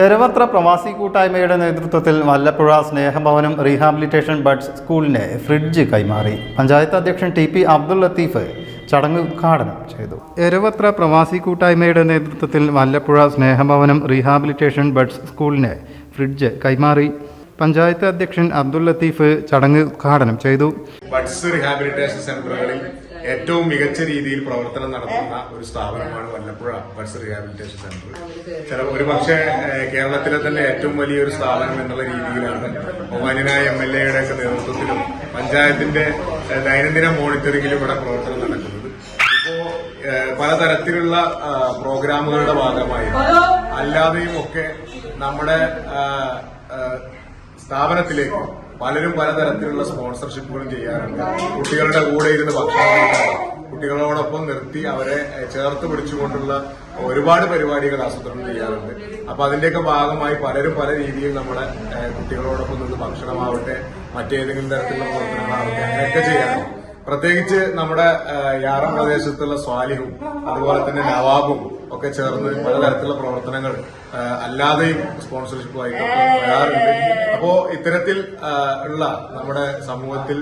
എരവത്ര പ്രവാസി കൂട്ടായ്മയുടെ നേതൃത്വത്തിൽ വല്ലപ്പുഴ സ്നേഹഭവനം റീഹാബിലിറ്റേഷൻ ബഡ്സ് സ്കൂളിനെ ഫ്രിഡ്ജ് കൈമാറി. പഞ്ചായത്ത് അധ്യക്ഷൻ ടി പി അബ്ദുൾ ലത്തീഫ് ചടങ്ങ് ഉദ്ഘാടനം ചെയ്തു. എരവത്ര പ്രവാസി കൂട്ടായ്മയുടെ നേതൃത്വത്തിൽ വല്ലപ്പുഴ സ്നേഹഭവനം റീഹാബിലിറ്റേഷൻ ബഡ്സ് സ്കൂളിനെ ഫ്രിഡ്ജ് കൈമാറി. പഞ്ചായത്ത് അധ്യക്ഷൻ അബ്ദുൾ ലത്തീഫ് ചടങ്ങ് ഉദ്ഘാടനം ചെയ്തു. ബഡ്സ് റീഹാബിലിറ്റേഷൻ സെന്ററുകളിൽ ഏറ്റവും മികച്ച രീതിയിൽ പ്രവർത്തനം നടത്തുന്ന ഒരു സ്ഥാപനമാണ് വല്ലപ്പുഴ ബഡ്സ് റിഹാബിലിറ്റേഷൻ സെന്റർ ചില ഒരു പക്ഷേ കേരളത്തിലെ തന്നെ ഏറ്റവും വലിയൊരു സ്ഥാപനം എന്നുള്ള രീതിയിലാണ് ബഹുമാനായ എം എൽ എയുടെ ഒക്കെ നേതൃത്വത്തിലും പഞ്ചായത്തിന്റെ ദൈനംദിന മോണിറ്ററിംഗിലും ഇവിടെ പ്രവർത്തനം നടക്കുന്നത്. ഇപ്പോ പലതരത്തിലുള്ള പ്രോഗ്രാമുകളുടെ ഭാഗമായി അല്ലാതെയും ഒക്കെ നമ്മുടെ സ്ഥാപനത്തിലേക്ക് പലരും പലതരത്തിലുള്ള സ്പോൺസർഷിപ്പുകളും ചെയ്യാറുണ്ട്. കുട്ടികളുടെ കൂടെ ഇരുന്ന് ഭക്ഷണം കുട്ടികളോടൊപ്പം നിർത്തി അവരെ ചേർത്ത് പിടിച്ചുകൊണ്ടുള്ള ഒരുപാട് പരിപാടികൾ ആസൂത്രണം ചെയ്യാറുണ്ട്. അപ്പൊ അതിന്റെയൊക്കെ ഭാഗമായി പലരും പല രീതിയിൽ നമ്മുടെ കുട്ടികളോടൊപ്പം നിന്ന് ഭക്ഷണമാവട്ടെ മറ്റേതെങ്കിലും തരത്തിലുള്ള പ്രവർത്തനങ്ങളാവട്ടെ അങ്ങനെയൊക്കെ ചെയ്യാറുണ്ട്. പ്രത്യേകിച്ച് നമ്മുടെ യാറം പ്രദേശത്തുള്ള സ്വാലിഹും അതുപോലെ തന്നെ നവാബും ഒക്കെ ചേർന്ന് പലതരത്തിലുള്ള പ്രവർത്തനങ്ങൾ അല്ലാതെയും സ്പോൺസർഷിപ്പുമായിട്ടൊക്കെ വരാറുണ്ട്. അപ്പോ ഇത്തരത്തിൽ ഉള്ള നമ്മുടെ സമൂഹത്തിൽ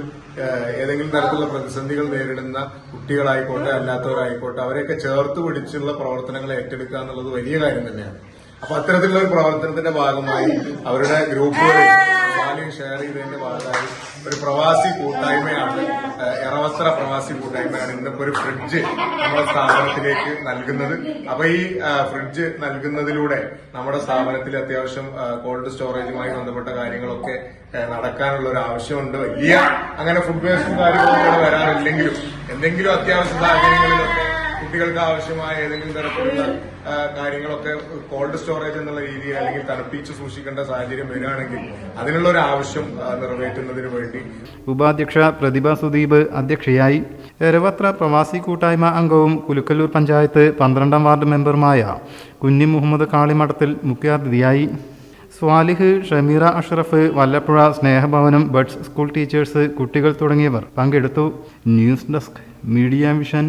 ഏതെങ്കിലും തരത്തിലുള്ള പ്രതിസന്ധികൾ നേരിടുന്ന കുട്ടികളായിക്കോട്ടെ അല്ലാത്തവരായിക്കോട്ടെ അവരെയൊക്കെ ചേർത്ത് പിടിച്ചുള്ള പ്രവർത്തനങ്ങൾ ഏറ്റെടുക്കുക എന്നുള്ളത് വലിയ കാര്യം തന്നെയാണ്. അപ്പൊ അത്തരത്തിലുള്ള ഒരു പ്രവർത്തനത്തിന്റെ ഭാഗമായി അവരുടെ ഗ്രൂപ്പുകളിൽ ഷെയർ ചെയ്തതിന്റെ ഭാഗമായി ഒരു പ്രവാസി കൂട്ടായ്മയാണ് എറവസ്ത്ര പ്രവാസി കൂട്ടായ്മയാണ് ഇന്നിപ്പോ ഒരു ഫ്രിഡ്ജ് നമ്മുടെ സ്ഥാപനത്തിലേക്ക് നൽകുന്നത്. അപ്പൊ ഈ ഫ്രിഡ്ജ് നൽകുന്നതിലൂടെ നമ്മുടെ സ്ഥാപനത്തിൽ അത്യാവശ്യം കോൾഡ് സ്റ്റോറേജുമായി ബന്ധപ്പെട്ട കാര്യങ്ങളൊക്കെ നടക്കാനുള്ള ഒരു ആവശ്യമുണ്ട്. വലിയ അങ്ങനെ ഫുഡ് വേസ്റ്റും കാര്യങ്ങളൊക്കെ വരാറില്ലെങ്കിലും എന്തെങ്കിലും അത്യാവശ്യ സാഹചര്യങ്ങളിലൊക്കെ കുട്ടികൾക്ക് ആവശ്യമായ ഏതെങ്കിലും തരത്തിലുള്ള കാര്യങ്ങളൊക്കെ കോൾഡ് സ്റ്റോറേജ് എന്നുള്ള രീതിയിൽ അല്ലെങ്കിൽ തണുപ്പിച്ച് സൂക്ഷിക്കേണ്ട സാഹചര്യം വരികയാണെങ്കിൽ അതിനുള്ള ഒരു ആവശ്യം നിറവേറ്റുന്നതിന് വേണ്ടി. ഉപാധ്യക്ഷ പ്രതിഭ സുദീപ് അധ്യക്ഷയായി. എരവത്ര പ്രവാസി കൂട്ടായ്മ അംഗവും കുലുക്കല്ലൂർ പഞ്ചായത്ത് പന്ത്രണ്ടാം വാർഡ് മെമ്പറുമായ കുഞ്ഞി മുഹമ്മദ് കാളിമഠത്തിൽ മുഖ്യാതിഥിയായി. Swalih Shameera Ashraf Vallappuzha Snehabhavanam buds school teachers കുട്ടികൾ തുടങ്ങിയവർ പങ്കെടുത്തു. News desk media vision.